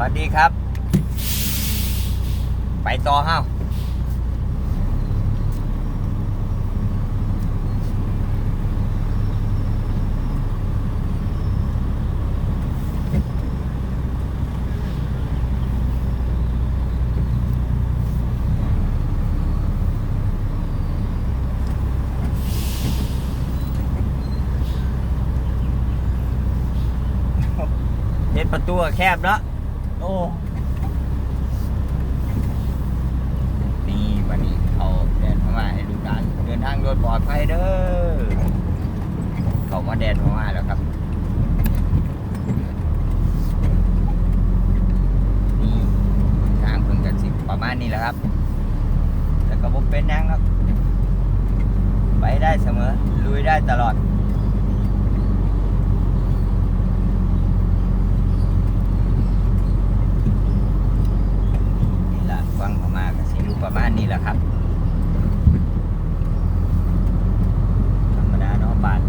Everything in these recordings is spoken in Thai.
วัสดีครับ ไปต่อเฮ้าเห็นประตูแคบเนาะ โอ้นี่วันนี้เขาแดนพม่าให้ดูการเดินทางโดยปลอดภัยเด้อเขามาแดนพม่าแล้วครับนี่ทางเพิ่งกันสิประมาณนี้แหละครับ แต่ก็บ่เป็นหยังครับ ไปได้เสมอลุยได้ตลอด นี่แหละฟังพม่า บ้านนี้แหละครับ ธรรมดาเนาะบ้าน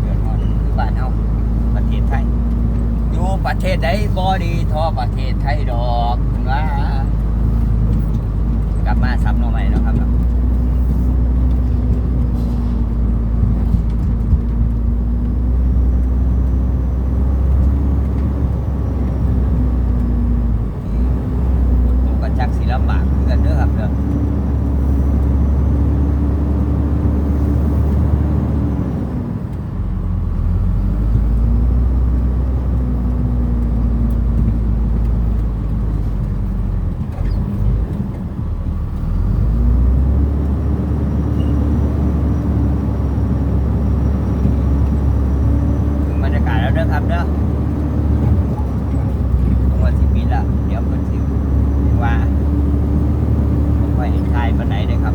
เดือดร้อนคือบ้านเฮาประเทศไทย อยู่ประเทศใดบ่ดีเทอประเทศไทยดอก nước ngập được mình đã cài nó nước ngập đó. ปานใดเด้ครับ